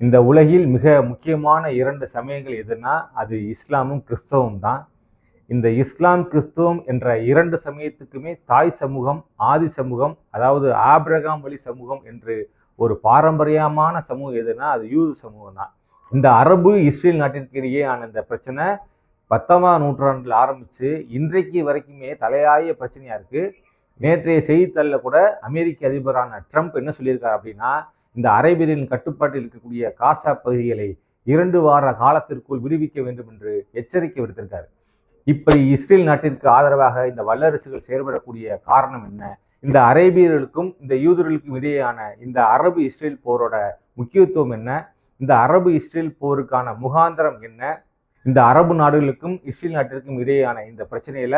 இந்த உலகில் மிக முக்கியமான இரண்டு சமயங்கள் எதுனா அது இஸ்லாமும் கிறிஸ்தவம் தான். இந்த இஸ்லாம் கிறிஸ்துவம் என்ற இரண்டு சமயத்துக்குமே தாய் சமூகம் ஆதி சமூகம் அதாவது ஆபிரகாம் வழி சமூகம் என்று ஒரு பாரம்பரியமான சமூகம் எதுனா அது யூது சமூகம் தான். இந்த அரபு இஸ்ரேல் நாட்டிற்கிடையே ஆன இந்த பிரச்சனை பத்தொன்பதாம் நூற்றாண்டில் ஆரம்பித்து இன்றைக்கு வரைக்குமே தலையாய பிரச்சனையாக இருக்குது நேற்றைய செய்தித்தாளில் கூட அமெரிக்க அதிபரான ட்ரம்ப் என்ன சொல்லியிருக்கார் அப்படின்னா இந்த அரேபியரின் கட்டுப்பாட்டில் இருக்கக்கூடிய காசா பகுதிகளை இரண்டு வார காலத்திற்குள் விடுவிக்க வேண்டும் என்று எச்சரிக்கை விடுத்திருக்காரு. இப்படி இஸ்ரேல் நாட்டிற்கு ஆதரவாக இந்த வல்லரசுகள் செயல்படக்கூடிய காரணம் என்ன? இந்த அரேபியர்களுக்கும் இந்த யூதர்களுக்கும் இடையேயான இந்த அரபு இஸ்ரேல் போரோட முக்கியத்துவம் என்ன? இந்த அரபு இஸ்ரேல் போருக்கான முகாந்திரம் என்ன? இந்த அரபு நாடுகளுக்கும் இஸ்ரேல் நாட்டிற்கும் இடையேயான இந்த பிரச்சனையில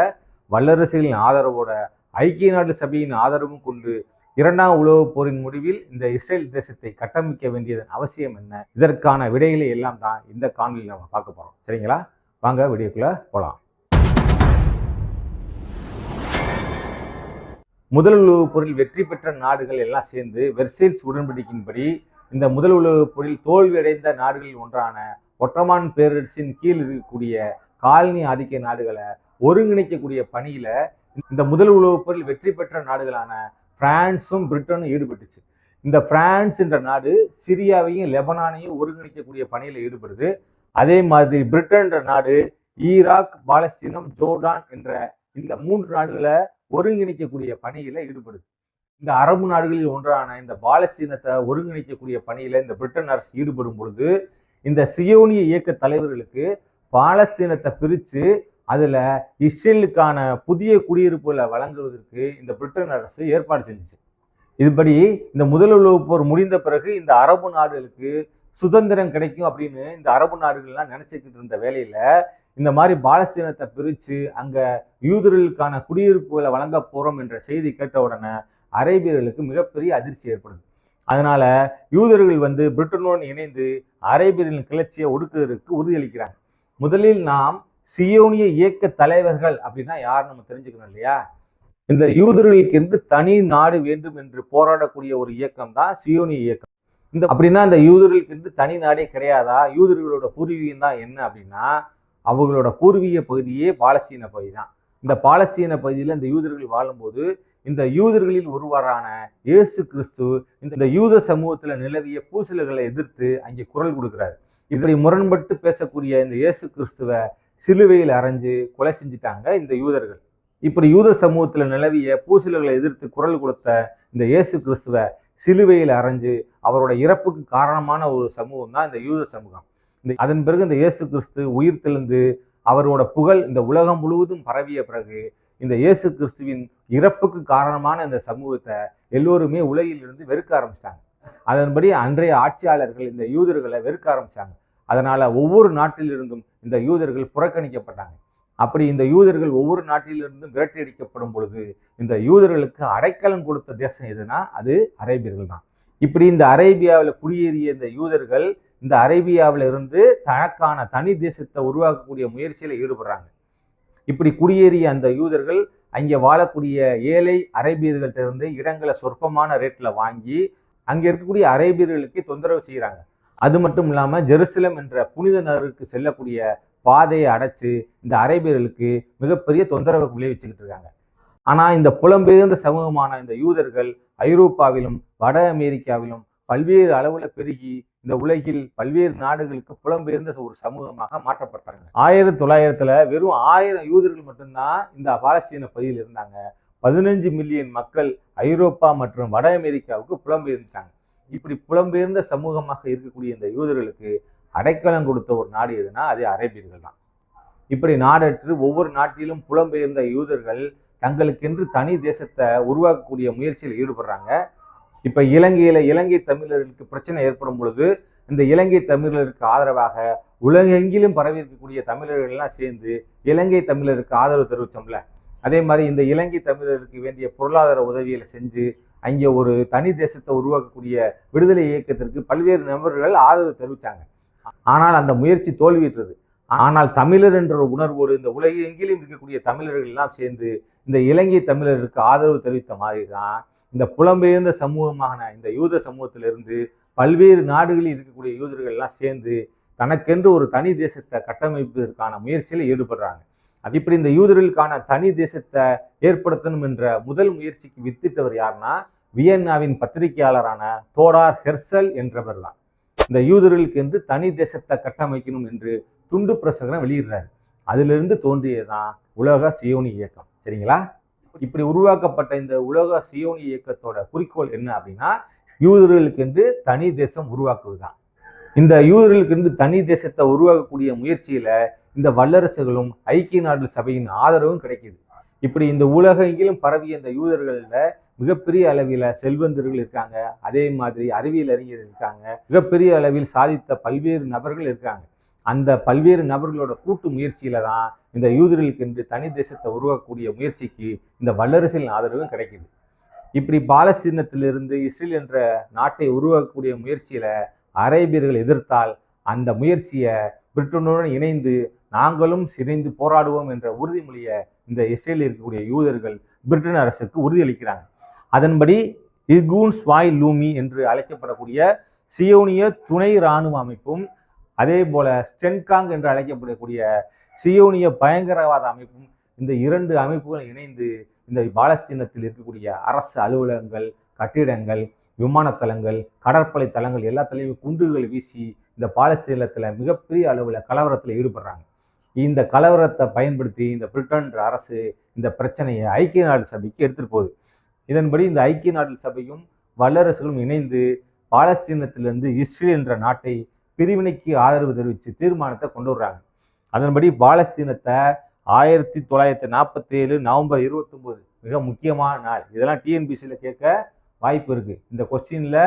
வல்லரசுகளின் ஆதரவோட ஐக்கிய நாடு சபையின் ஆதரவும் கொண்டு இரண்டாம் உலகப் போரின் முடிவில் இந்த இஸ்ரேல் தேசத்தை கட்டமைக்க வேண்டியதன் அவசியம் என்ன? இதற்கான விடைகளை எல்லாம் தான் இந்த காணொலியில் நம்ம பார்க்க போகிறோம் சரிங்களா? வாங்க வீடியோக்குள்ளே போகலாம் முதல் உலகப் போரில் வெற்றி பெற்ற நாடுகள் எல்லாம் சேர்ந்து வெர்சைல்ஸ் உடன்படிக்கையின்படி இந்த முதல் உலகப் போரில் தோல்வியடைந்த நாடுகளில் ஒன்றான ஒட்டமான் பேரரசின் கீழ் இருக்கக்கூடிய காலனி ஆதிக்க நாடுகளை ஒருங்கிணைக்கக்கூடிய பணியில் இந்த முதல் உலகப் போரில் வெற்றி பெற்ற நாடுகளான பிரான்ஸும் பிரிட்டனும் ஈடுபட்டுச்சு. இந்த பிரான்ஸ் என்ற நாடு சிரியாவையும் லெபனானையும் ஒருங்கிணைக்கக்கூடிய பணியில் ஈடுபடுது. அதே மாதிரி பிரிட்டன் என்ற நாடு ஈராக் பாலஸ்தீனம் ஜோர்டான் என்ற இந்த மூன்று நாடுகளை ஒருங்கிணைக்கக்கூடிய பணியில ஈடுபடுது. இந்த அரபு நாடுகளில் ஒன்றான இந்த பாலஸ்தீனத்தை ஒருங்கிணைக்கக்கூடிய பணியில இந்த பிரிட்டன் அரசு ஈடுபடும் பொழுது இந்த சியோனிய இயக்க தலைவர்களுக்கு பாலஸ்தீனத்தை பிரித்து அதில் இஸ்ரேலுக்கான புதிய குடியிருப்புகளை வழங்குவதற்கு இந்த பிரிட்டன் அரசு ஏற்பாடு செஞ்சுச்சு. இதுபடி இந்த முதல் உலகப் போர் முடிந்த பிறகு இந்த அரபு நாடுகளுக்கு சுதந்திரம் கிடைக்கும் அப்படின்னு இந்த அரபு நாடுகள்லாம் நினச்சிக்கிட்டு இருந்த வேலையில் இந்த மாதிரி பாலஸ்தீனத்தை பிரித்து அங்கே யூதர்களுக்கான குடியிருப்புகளை வழங்க போகிறோம் என்ற செய்தி கேட்ட உடனே அரேபியர்களுக்கு மிகப்பெரிய அதிர்ச்சி ஏற்படுது. அதனால் யூதர்கள் வந்து பிரிட்டனோடு இணைந்து அரேபியர்களின் கிளர்ச்சியை ஒடுக்குவதற்கு உறுதியளிக்கிறாங்க. முதலில் நாம் சியோனிய இயக்க தலைவர்கள் அப்படின்னா யார் நம்ம தெரிஞ்சுக்கணும் இல்லையா? இந்த யூதர்களுக்கு என்று தனி நாடு வேண்டும் என்று போராடக்கூடிய ஒரு இயக்கம் தான் சியோனிய இயக்கம். இந்த அப்படின்னா இந்த யூதர்களுக்கு என்று தனி நாடே கிடையாதா? யூதர்களோட பூர்வீகம் தான் என்ன அப்படின்னா அவங்களோட பூர்வீக பகுதியே பாலஸ்தீன பகுதி தான். இந்த பாலஸ்தீன பகுதியில் இந்த யூதர்கள் வாழும்போது இந்த யூதர்களில் ஒருவரான இயேசு கிறிஸ்து இந்த யூத சமூகத்தில் நிலவிய பூசல்களை எதிர்த்து அங்கே குரல் கொடுக்கிறார். இப்படி முரண்பட்டு பேசக்கூடிய இந்த இயேசு கிறிஸ்துவ சிலுவையில் அரைஞ்சு கொலை செஞ்சிட்டாங்க இந்த யூதர்கள். இப்படி யூத சமூகத்தில் நிலவிய பூசல்களை எதிர்த்து குரல் கொடுத்த இந்த இயேசு கிறிஸ்துவ சிலுவையில் அரைஞ்சு அவரோட இறப்புக்கு காரணமான ஒரு சமூகம் தான் இந்த யூத சமூகம். இந்த அதன் பிறகு இந்த இயேசு கிறிஸ்து உயிர் தெளிந்து அவரோட புகழ் இந்த உலகம் முழுவதும் பரவிய பிறகு இந்த இயேசு கிறிஸ்துவின் இறப்புக்கு காரணமான இந்த சமூகத்தை எல்லோருமே உலகில் இருந்து வெறுக்க ஆரம்பிச்சிட்டாங்க. அதன்படி அன்றைய ஆட்சியாளர்கள் இந்த யூதர்களை வெறுக்க ஆரம்பிச்சாங்க. அதனால ஒவ்வொரு நாட்டிலிருந்தும் இந்த யூதர்கள் புறக்கணிக்கப்பட்டாங்க. அப்படி இந்த யூதர்கள் ஒவ்வொரு நாட்டிலிருந்தும் விரட்டி அடிக்கப்படும் பொழுது இந்த யூதர்களுக்கு அடைக்கலம் கொடுத்த தேசம் எதுனா அது அரேபியர்கள் தான். இப்படி இந்த அரேபியாவில் குடியேறிய இந்த யூதர்கள் இந்த அரேபியாவில் இருந்து தனக்கான தனி தேசத்தை உருவாக்கக்கூடிய முயற்சியில் ஈடுபடுறாங்க. இப்படி குடியேறிய அந்த யூதர்கள் அங்கே வாழக்கூடிய ஏழை அரேபியர்கள்ட்ட இருந்து இடங்களை சொற்பமான ரேட்டில் வாங்கி அங்கே இருக்கக்கூடிய அரேபியர்களுக்கு தொந்தரவு செய்கிறாங்க அது மட்டும் இல்லாமல் ஜெருசலம் என்ற புனித நகருக்கு செல்லக்கூடிய பாதையை அடைச்சு இந்த அரேபியர்களுக்கு மிகப்பெரிய தொந்தரவு விளைவிச்சுக்கிட்டு இருக்காங்க. ஆனால் இந்த புலம்பெயர்ந்த சமூகமான இந்த யூதர்கள் ஐரோப்பாவிலும் வட அமெரிக்காவிலும் பல்வேறு அளவில் பெருகி இந்த உலகில் பல்வேறு நாடுகளுக்கு புலம்பெயர்ந்த ஒரு சமூகமாக மாற்றப்பட்டாங்க. ஆயிரத்தி தொள்ளாயிரத்துல வெறும் ஆயிரம் யூதர்கள் மட்டும்தான் இந்த பாலஸ்தீன பகுதியில் இருந்தாங்க. பதினஞ்சு மில்லியன் மக்கள் ஐரோப்பா மற்றும் வட அமெரிக்காவுக்கு புலம்பெயர்ந்துட்டாங்க. இப்படி புலம்பெயர்ந்த சமூகமாக இருக்கக்கூடிய இந்த யூதர்களுக்கு அடைக்கலம் கொடுத்த ஒரு நாடு எதுனா அது அரேபியர்கள் தான். இப்படி நாடற்று ஒவ்வொரு நாட்டிலும் புலம்பெயர்ந்த யூதர்கள் தங்களுக்கென்று தனி தேசத்தை உருவாக்கக்கூடிய முயற்சியில் ஈடுபடுறாங்க. இப்போ இலங்கையில் இலங்கை தமிழர்களுக்கு பிரச்சனை ஏற்படும் பொழுது இந்த இலங்கை தமிழருக்கு ஆதரவாக உலகெங்கிலும் பரவி இருக்கக்கூடிய தமிழர்கள் எல்லாம் சேர்ந்து இலங்கை தமிழருக்கு ஆதரவு தெரிவித்தோம்ல அதே மாதிரி இந்த இலங்கை தமிழருக்கு வேண்டிய பொருளாதார உதவிகளை செஞ்சு அங்கே ஒரு தனி தேசத்தை உருவாக்கக்கூடிய விடுதலை இயக்கத்திற்கு பல்வேறு நபர்கள் ஆதரவு தெரிவித்தாங்க ஆனால் அந்த முயற்சி தோல்வியிட்டது ஆனால் தமிழர் என்ற உணர்வோடு இந்த உலகெங்கிலும் இருக்கக்கூடிய தமிழர்கள் எல்லாம் சேர்ந்து இந்த இலங்கை தமிழருக்கு ஆதரவு தெரிவித்த மாதிரி தான் இந்த புலம்பெயர்ந்த சமூகமான இந்த யூத சமூகத்திலிருந்து பல்வேறு நாடுகளில் இருக்கக்கூடிய யூதர்கள் எல்லாம் சேர்ந்து தனக்கென்று ஒரு தனி தேசத்தை கட்டமைப்பதற்கான முயற்சியில் ஈடுபடுறாங்க. அது இப்படி இந்த யூதர்களுக்கான தனி தேசத்தை ஏற்படுத்தணும் என்ற முதல் முயற்சிக்கு வித்திட்டவர் யாருன்னா வியன்னாவின் பத்திரிகையாளரான தோடார் ஹெர்சல் என்றவர் தான் இந்த யூதர்களுக்கு என்று தனி தேசத்தை கட்டமைக்கணும் என்று துண்டு பிரசகரம் வெளியிடுறாரு. அதிலிருந்து தோன்றியதுதான் உலக சியோனி இயக்கம். சரிங்களா? இப்படி உருவாக்கப்பட்ட இந்த உலக சியோனி இயக்கத்தோட குறிக்கோள் என்ன அப்படின்னா யூதர்களுக்கென்று தனி தேசம் உருவாக்குவதுதான். இந்த யூதர்களுக்கென்று தனி தேசத்தை உருவாக்கக்கூடிய முயற்சியில இந்த வல்லரசுகளும் ஐக்கிய நாடு சபையின் ஆதரவும் கிடைக்கிது. இப்படி இந்த உலகெங்கிலும் பரவிய இந்த யூதர்களில் மிகப்பெரிய அளவில் செல்வந்தர்கள் இருக்காங்க. அதே மாதிரி அறிவியல் அறிஞர்கள் இருக்காங்க. மிகப்பெரிய அளவில் சாதித்த பல்வேறு நபர்கள் இருக்காங்க. அந்த பல்வேறு நபர்களோட கூட்டு முயற்சியில தான் இந்த யூதர்களுக்கென்று தனி தேசத்தை உருவாக்கக்கூடிய முயற்சிக்கு இந்த வல்லரசின் ஆதரவும் கிடைக்குது. இப்படி பாலஸ்தீனத்திலிருந்து இஸ்ரேல் என்ற நாட்டை உருவாக்கக்கூடிய முயற்சியில அரேபியர்கள் எதிர்த்தால் அந்த முயற்சியை பிரிட்டனுடன் இணைந்து நாங்களும் சிணைந்து போராடுவோம் என்ற உறுதிமொழியை இந்த இஸ்ரேலில் இருக்கக்கூடிய யூதர்கள் பிரிட்டன் அரசுக்கு உறுதியளிக்கிறாங்க. அதன்படி இர்கூன் ஸ்வாய் லூமி என்று அழைக்கப்படக்கூடிய சியோனிய துணை இராணுவ அமைப்பும் அதே போல ஸ்டென்காங் என்று அழைக்கப்படக்கூடிய சியோனிய பயங்கரவாத அமைப்பும் இந்த இரண்டு அமைப்புகள் இணைந்து இந்த பாலஸ்தீனத்தில் இருக்கக்கூடிய அரசு அலுவலகங்கள் கட்டிடங்கள் விமானத்தலங்கள் கடற்படை தளங்கள் எல்லாத்துலேயும் குண்டுகள் வீசி இந்த பாலஸ்தீனத்தில் மிகப்பெரிய அளவில் கலவரத்தில் ஈடுபடுறாங்க. இந்த கலவரத்தை பயன்படுத்தி இந்த பிரிட்டன் அரசு இந்த பிரச்சனையை ஐக்கிய நாடு சபைக்கு எடுத்துகிட்டு போகுது. இதன்படி இந்த ஐக்கிய நாடு சபையும் வல்லரசுகளும் இணைந்து பாலஸ்தீனத்திலிருந்து இஸ்ரேல் என்ற நாட்டை பிரிவினைக்கு ஆதரவு தெரிவித்து தீர்மானத்தை கொண்டு வர்றாங்க. அதன்படி பாலஸ்தீனத்தை ஆயிரத்தி தொள்ளாயிரத்தி நாற்பத்தி ஏழு நவம்பர் இருபத்தொம்போது மிக முக்கியமான நாள். இதெல்லாம் டிஎன்பிசியில் கேட்க வாய்ப்பு இருக்குது இந்த கொஸ்டினில்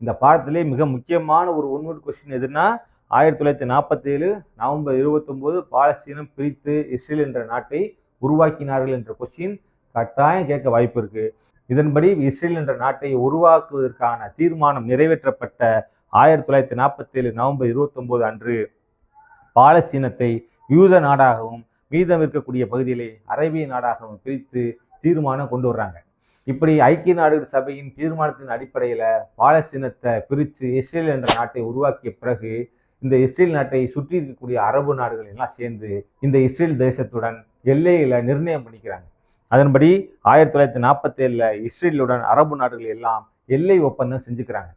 இந்த பாடத்திலே மிக முக்கியமான ஒரு ஒன்வர்ட் கொஸ்டின் எதுனா ஆயிரத்தி தொள்ளாயிரத்தி நாற்பத்தி ஏழு நவம்பர் இருபத்தொம்போது பாலஸ்தீனம் பிரித்து இஸ்ரேல் என்ற நாட்டை உருவாக்கினார்கள் என்ற கொஸ்டின் கட்டாயம் கேட்க வாய்ப்பு இருக்கு. இதன்படி இஸ்ரேல் என்ற நாட்டை உருவாக்குவதற்கான தீர்மானம் நிறைவேற்றப்பட்ட ஆயிரத்தி தொள்ளாயிரத்தி நாற்பத்தி ஏழு நவம்பர் இருபத்தொம்போது அன்று பாலஸ்தீனத்தை யூத நாடாகவும் மீதம் இருக்கக்கூடிய பகுதியிலே அரேபிய நாடாகவும் பிரித்து தீர்மானம் கொண்டு வர்றாங்க. இப்படி ஐக்கிய நாடுகள் சபையின் தீர்மானத்தின் அடிப்படையில் பாலஸ்தீனத்தை பிரித்து இஸ்ரேல் என்ற நாட்டை உருவாக்கிய பிறகு இந்த இஸ்ரேல் நாட்டை சுற்றி இருக்கக்கூடிய அரபு நாடுகள் எல்லாம் சேர்ந்து இந்த இஸ்ரேல் தேசத்துடன் எல்லையில் நிர்ணயம் பண்ணிக்கிறாங்க. அதன்படி ஆயிரத்தி தொள்ளாயிரத்தி நாற்பத்தி ஏழில் இஸ்ரேலுடன் அரபு நாடுகள் எல்லாம் எல்லை ஒப்பந்தம் செஞ்சுக்கிறாங்க.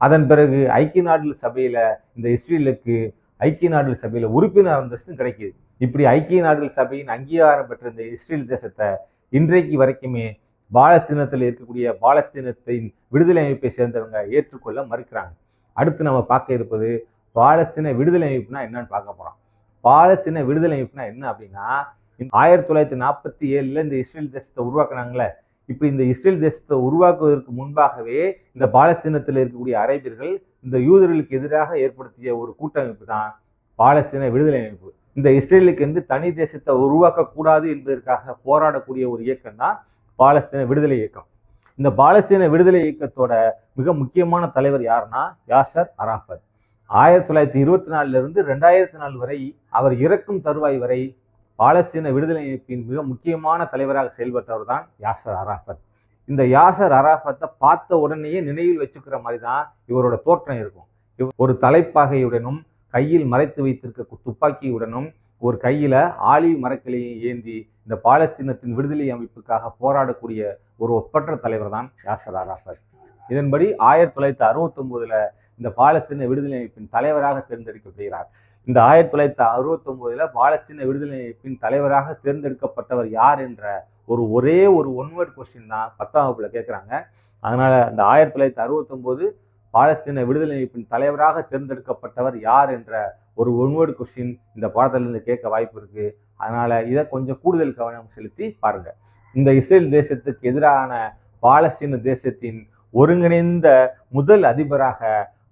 அதன் பிறகு ஐக்கிய நாடுகள் சபையில் இந்த இஸ்ரேலுக்கு ஐக்கிய நாடுகள் சபையில் உறுப்பினர் அந்தஸ்தும் கிடைக்குது. இப்படி ஐக்கிய நாடுகள் சபையின் அங்கீகாரம் பெற்ற இந்த இஸ்ரேல் தேசத்தை இன்றைக்கு வரைக்குமே பாலஸ்தீனத்தில் இருக்கக்கூடிய பாலஸ்தீனத்தின் விடுதலை அமைப்பை சேர்ந்தவங்க ஏற்றுக்கொள்ள மறுக்கிறாங்க. அடுத்து நம்ம பார்க்க இருப்பது பாலஸ்தீன விடுதலை அமைப்புனா என்னன்னு பார்க்க போகிறோம் பாலஸ்தீன விடுதலை அமைப்புனா என்ன அப்படின்னா ஆயிரத்தி தொள்ளாயிரத்தி நாற்பத்தி ஏழில் இந்த இஸ்ரேல் தேசத்தை உருவாக்குனாங்களே இப்போ இந்த இஸ்ரேல் தேசத்தை உருவாக்குவதற்கு முன்பாகவே இந்த பாலஸ்தீனத்தில் இருக்கக்கூடிய அரேபியர்கள் இந்த யூதர்களுக்கு எதிராக ஏற்படுத்திய ஒரு கூட்டமைப்பு தான் பாலஸ்தீன விடுதலை அமைப்பு. இந்த இஸ்ரேலுக்கு வந்து தனி தேசத்தை உருவாக்கக்கூடாது என்பதற்காக போராடக்கூடிய ஒரு இயக்கம் தான் பாலஸ்தீன விடுதலை இயக்கம். இந்த பாலஸ்தீன விடுதலை இயக்கத்தோட மிக முக்கியமான தலைவர் யாருன்னா யாசர் அராஃபத். ஆயிரத்தி தொள்ளாயிரத்தி இருபத்தி நாலுலேருந்து ரெண்டாயிரத்தி நாலு வரை அவர் இறக்கும் தருவாய் வரை பாலஸ்தீன விடுதலை அமைப்பின் மிக முக்கியமான தலைவராக செயல்பட்டவர் தான் யாசர் அராஃபத். இந்த யாசர் அராஃபத்தை பார்த்த உடனேயே நினைவில் வச்சுக்கிற மாதிரி தான் இவரோட தோற்றம் இருக்கும். இவர் ஒரு தலைப்பாகையுடனும் கையில் மறைத்து வைத்திருக்க துப்பாக்கியுடனும் ஒரு கையில் ஆலிவ் மரக்கிளையை ஏந்தி இந்த பாலஸ்தீனத்தின் விடுதலை அமைப்புக்காக போராடக்கூடிய ஒரு ஒப்பற்ற தலைவர் தான் யாசர் அராஃபத். இதன்படி ஆயிரத்தி தொள்ளாயிரத்தி அறுபத்தி ஒன்பதுல இந்த பாலஸ்தீன விடுதலை அமைப்பின் தலைவராக தேர்ந்தெடுக்கப்படுகிறார். இந்த ஆயிரத்தி தொள்ளாயிரத்தி அறுபத்தி ஒன்பதுல பாலஸ்தீன விடுதலை அமைப்பின் தலைவராக தேர்ந்தெடுக்கப்பட்டவர் யார் என்ற ஒரு ஒரே ஒரு ஒன்வேர்ட் கொஸ்டின் தான் பத்தாம் வகுப்புல கேட்குறாங்க அதனால இந்த ஆயிரத்தி தொள்ளாயிரத்தி அறுபத்தி ஒன்பது பாலஸ்தீன விடுதலை அமைப்பின் தலைவராக தேர்ந்தெடுக்கப்பட்டவர் யார் என்ற ஒரு ஒன்வேர்டு கொஸ்டின் இந்த பாடத்திலிருந்து கேட்க வாய்ப்பு இருக்கு. அதனால இதை கொஞ்சம் கூடுதல் கவனம் செலுத்தி பாருங்க. இந்த இஸ்ரேல் தேசத்துக்கு எதிரான பாலஸ்தீன தேசத்தின் ஒருங்கிணைந்த முதல் அதிபராக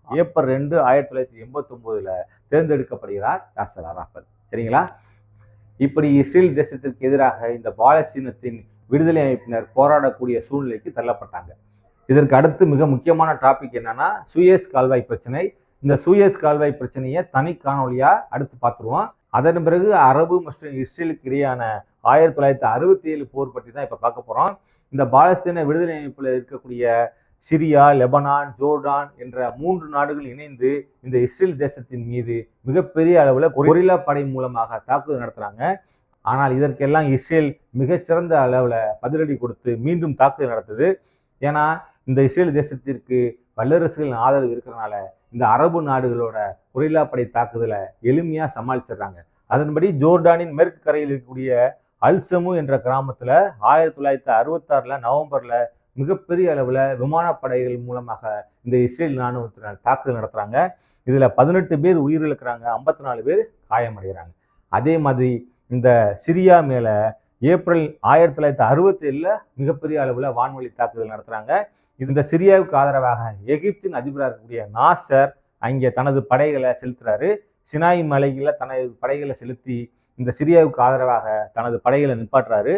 ஏப்ரல் ரெண்டு ஆயிரத்தி தொள்ளாயிரத்தி எண்பத்தி ஒன்பதுல தேர்ந்தெடுக்கப்படுகிறார் யாசர் அராஃபத் சரிங்களா? இப்படி இஸ்ரேல் தேசத்திற்கு எதிராக இந்த பாலஸ்தீனத்தின் விடுதலை அமைப்பினர் போராடக்கூடிய சூழ்நிலைக்கு தள்ளப்பட்டாங்க. இதற்கு அடுத்து மிக முக்கியமான டாபிக் என்னன்னா சுயேஸ் கால்வாய் பிரச்சனை. இந்த சூயஸ் கால்வாய் பிரச்சனையை தனி காணொலியா அடுத்து பார்த்துருவோம். அதன் பிறகு அரபு மற்றும் இஸ்ரேலுக்கு இடையான ஆயிரத்தி தொள்ளாயிரத்தி அறுபத்தி ஏழு போர் பற்றி தான் இப்போ பார்க்க போகிறோம் இந்த பாலஸ்தீன விடுதலை அமைப்பில் இருக்கக்கூடிய சிரியா லெபனான் ஜோர்டான் என்ற மூன்று நாடுகள் இணைந்து இந்த இஸ்ரேல் தேசத்தின் மீது மிகப்பெரிய அளவில் கொரில்லா படை மூலமாக தாக்குதல் நடத்துகிறாங்க ஆனால் இதற்கெல்லாம் இஸ்ரேல் மிகச்சிறந்த அளவில் பதிலடி கொடுத்து மீண்டும் தாக்குதல் நடத்துது. ஏன்னா இந்த இஸ்ரேல் தேசத்திற்கு வல்லரசுகளின் ஆதரவு இருக்கிறனால இந்த அரபு நாடுகளோட கொரில்லா படை தாக்குதலை எளிமையாக சமாளிச்சிடுறாங்க. அதன்படி ஜோர்டானின் மேற்கு கரையில் இருக்கக்கூடிய அல்சமு என்ற கிராமத்தில் ஆயிரத்தி தொள்ளாயிரத்தி அறுபத்தாறில் நவம்பரில் மிகப்பெரிய அளவில் விமானப்படைகள் மூலமாக இந்த இஸ்ரேல் இராணுவத்தினர் தாக்குதல் நடத்துகிறாங்க இதில் பதினெட்டு பேர் உயிரிழக்கிறாங்க ஐம்பத்தி நாலு பேர் காயமடைகிறாங்க. அதே மாதிரி இந்த சிரியா மேலே ஏப்ரல் ஆயிரத்தி தொள்ளாயிரத்தி அறுபத்தி ஏழில் மிகப்பெரிய அளவில் வான்வழி தாக்குதல் நடத்துகிறாங்க இந்த சிரியாவுக்கு ஆதரவாக எகிப்தின் அதிபராக இருக்கக்கூடிய நாசர் அங்கே தனது படைகளை செலுத்துறாரு. சினாய் மலைகளில் தனது படைகளை செலுத்தி இந்த சிரியாவுக்கு ஆதரவாக தனது படைகளை நிப்பாட்டுறாரு.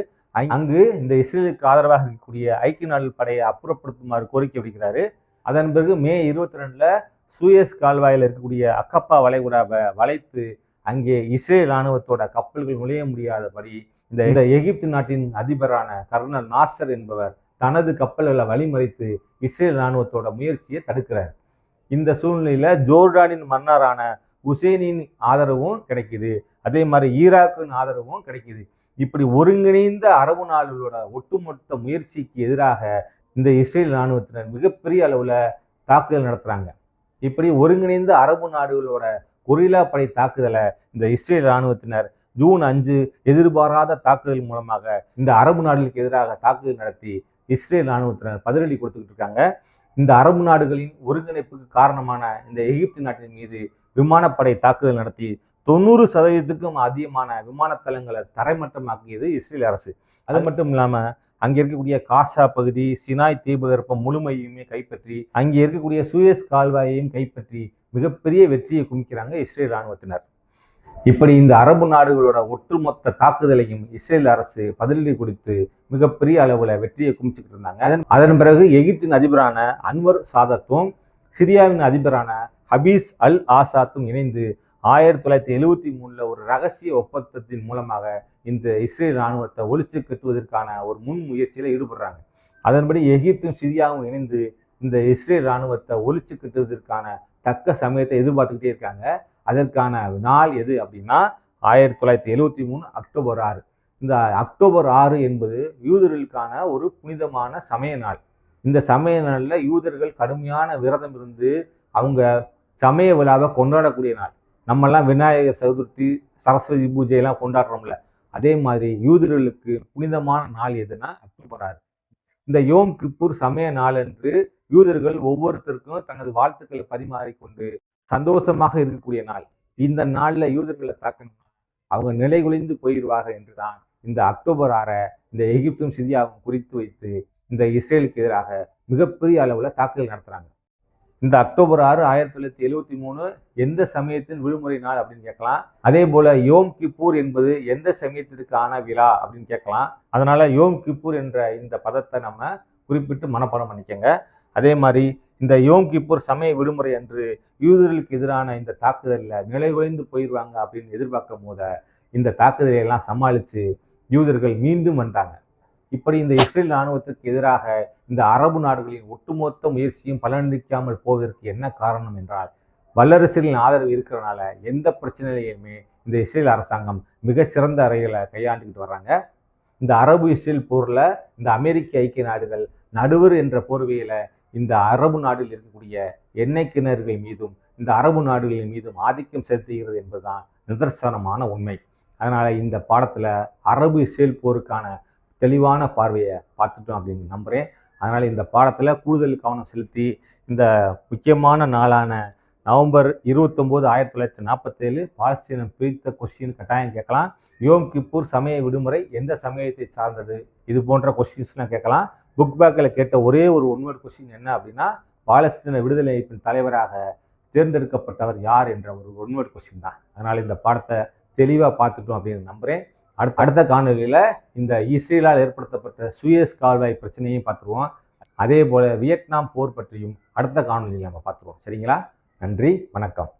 அங்கு இந்த இஸ்ரேலுக்கு ஆதரவாக இருக்கக்கூடிய ஐக்கிய நாடு படையை அப்புறப்படுத்துமாறு கோரிக்கை விடுக்கிறாரு. அதன் பிறகு மே இருபத்தி ரெண்டில் சூயஸ் கால்வாயில் இருக்கக்கூடிய அக்கப்பா வளைகுடாவை வளைத்து அங்கே இஸ்ரேல் இராணுவத்தோட கப்பல்கள் நுழைய முடியாதபடி இந்த இந்த எகிப்து நாட்டின் அதிபரான கர்னல் நாசர் என்பவர் தனது கப்பல்களை வழிமறைத்து இஸ்ரேல் இராணுவத்தோட முயற்சியை தடுக்கிறார். இந்த சூழ்நிலையில ஜோர்டானின் மன்னரான உசேனின் ஆதரவும் கிடைக்குது. அதே மாதிரி ஈராக்கின் ஆதரவும் கிடைக்குது. இப்படி ஒருங்கிணைந்த அரபு நாடுகளோட ஒட்டுமொத்த முயற்சிக்கு எதிராக இந்த இஸ்ரேல் இராணுவத்தினர் மிகப்பெரிய அளவில் தாக்குதல் நடத்துகிறாங்க இப்படி ஒருங்கிணைந்த அரபு நாடுகளோட கொரில்லா படை தாக்குதலை இந்த இஸ்ரேல் இராணுவத்தினர் ஜூன் அஞ்சு எதிர்பாராத தாக்குதல் மூலமாக இந்த அரபு நாடுகளுக்கு எதிராக தாக்குதல் நடத்தி இஸ்ரேல் இராணுவத்தினர் பதிலடி கொடுத்துக்கிட்டு இருக்காங்க. இந்த அரபு நாடுகளின் ஒருங்கிணைப்புக்கு காரணமான இந்த எகிப்து நாட்டின் மீது விமானப்படை தாக்குதல் நடத்தி தொண்ணூறு சதவீதத்துக்கும் அதிகமான விமானத்தளங்களை தரைமட்டமாக்கியது இஸ்ரேல் அரசு. அது மட்டும் இல்லாமல் அங்கே இருக்கக்கூடிய காசா பகுதி சினாய் தீபகற்பம் முழுமையுமே கைப்பற்றி அங்கே இருக்கக்கூடிய சுயஸ் கால்வாயையும் கைப்பற்றி மிகப்பெரிய வெற்றியை குமிக்கிறாங்க இஸ்ரேல் இராணுவத்தினர். இப்படி இந்த அரபு நாடுகளோட ஒட்டுமொத்த தாக்குதலையும் இஸ்ரேல் அரசு பதிலடி கொடுத்து மிகப்பெரிய அளவில் வெற்றியை குமிச்சுக்கிட்டு இருந்தாங்க. அதன் அதன் பிறகு எகிப்தின் அதிபரான அன்வர் சாதத்தும் சிரியாவின் அதிபரான ஹபீஸ் அல் ஆசாத்தும் இணைந்து ஆயிரத்தி தொள்ளாயிரத்தி எழுவத்தி மூணுல ஒரு ரகசிய ஒப்பந்தத்தின் மூலமாக இந்த இஸ்ரேல் இராணுவத்தை ஒழிச்சு கட்டுவதற்கான ஒரு முன் முயற்சியில் ஈடுபடுறாங்க. அதன்படி எகிப்தும் சிரியாவும் இணைந்து இந்த இஸ்ரேல் இராணுவத்தை ஒழிச்சு கட்டுவதற்கான தக்க சமயத்தை எதிர்பார்த்துக்கிட்டே இருக்காங்க. அதற்கான நாள் எது அப்படின்னா ஆயிரத்தி தொள்ளாயிரத்தி எழுவத்தி மூணு அக்டோபர் ஆறு. இந்த அக்டோபர் ஆறு என்பது யூதர்களுக்கான ஒரு புனிதமான சமய நாள். இந்த சமய நாளில் யூதர்கள் கடுமையான விரதம் இருந்து அவங்க சமய விழாவை கொண்டாடக்கூடிய நாள். நம்மெல்லாம் விநாயகர் சதுர்த்தி சரஸ்வதி பூஜையெல்லாம் கொண்டாடுறோம்ல. அதே மாதிரி யூதர்களுக்கு புனிதமான நாள் எதுனா அக்டோபர் ஆறு இந்த யோம் கிப்பூர் சமய நாள் என்று யூதர்கள் ஒவ்வொருத்தருக்கும் தனது வாழ்த்துக்களை பரிமாறிக்கொண்டு சந்தோஷமாக இருக்கக்கூடிய நாள். இந்த நாளில் யூதர்களை தாக்கணும்? அவங்க நிலை குலைந்து என்று என்றுதான் இந்த அக்டோபர் ஆறை இந்த எகிப்தும் சிரியாவும் குறித்து வைத்து இந்த இஸ்ரேலுக்கு எதிராக மிகப்பெரிய அளவில் தாக்குதல் நடத்துகிறாங்க இந்த அக்டோபர் ஆறு ஆயிரத்தி தொள்ளாயிரத்தி எழுவத்தி மூணு எந்த சமயத்தின் விடுமுறை நாள் அப்படின்னு கேட்கலாம். அதே போல யோம் கிப்பூர் என்பது எந்த சமயத்திற்கான விழா அப்படின்னு கேட்கலாம். அதனால யோம் கிப்பூர் என்ற இந்த பதத்தை நம்ம குறிப்பிட்டு மனப்பாடம் பண்ணிக்கோங்க. அதே மாதிரி இந்த யோம் கிப்பூர் சமய விடுமுறை அன்று யூதர்களுக்கு எதிரான இந்த தாக்குதலில் நிலைகுலைந்து போயிடுவாங்க அப்படின்னு எதிர்பார்க்கும் போத இந்த தாக்குதலை எல்லாம் சமாளித்து யூதர்கள் மீண்டும் வந்தாங்க. இப்படி இந்த இஸ்ரேல் இராணுவத்திற்கு எதிராக இந்த அரபு நாடுகளின் ஒட்டுமொத்த முயற்சியும் பலனளிக்காமல் போவதற்கு என்ன காரணம் என்றால் வல்லரசுகளின் ஆதரவு இருக்கிறனால எந்த பிரச்சனையிலையுமே இந்த இஸ்ரேல் அரசாங்கம் மிகச்சிறந்த அறைகளை கையாண்டுக்கிட்டு வர்றாங்க. இந்த அரபு இஸ்ரேல் போரில் இந்த அமெரிக்க ஐக்கிய நாடுகள் நடுவர் என்ற போர்வையில் இந்த அரபு நாடுகளில் இருக்கக்கூடிய எண்ணெய் கிணறுகள் மீதும் இந்த அரபு நாடுகளின் மீதும் ஆதிக்கம் செலுத்துகிறது என்பதுதான் நிதர்சனமான உண்மை. அதனால் இந்த பாடத்தில் அரபு இஸ்ரேல் போருக்கான தெளிவான பார்வையை பார்த்துட்டோம் அப்படின்னு நம்புகிறேன் அதனால் இந்த பாடத்தில் கூடுதல் கவனம் செலுத்தி இந்த முக்கியமான நாளான நவம்பர் இருபத்தொம்போது ஆயிரத்தி தொள்ளாயிரத்தி நாற்பத்தேழு பாலஸ்தீனம் பிரித்த கொஸ்டின் கட்டாயம் கேட்கலாம். யோம் கிப்பூர் சமய விடுமுறை எந்த சமயத்தை சார்ந்தது? இது போன்ற கொஸ்டின்ஸ்லாம் கேட்கலாம். புக் பேக்கில் கேட்ட ஒரே ஒரு ஒன்வர்ட் கொஸ்டின் என்ன அப்படின்னா பாலஸ்தீன விடுதலை அமைப்பின் தலைவராக தேர்ந்தெடுக்கப்பட்டவர் யார் என்ற ஒரு ஒன்வர்ட் கொஸ்டின் தான். அதனால் இந்த பாடத்தை தெளிவாக பார்த்துட்டோம் அப்படின்னு நம்புகிறேன் அடுத்த அடுத்த காணொலியில் இந்த இஸ்ரேலால் ஏற்படுத்தப்பட்ட சுயஸ் கால்வாய் பிரச்சனையும் பார்த்துருவோம். அதே போல் வியட்நாம் போர் பற்றியும் அடுத்த காணொலியில் நம்ம பார்த்துருவோம். சரிங்களா? நன்றி வணக்கம்.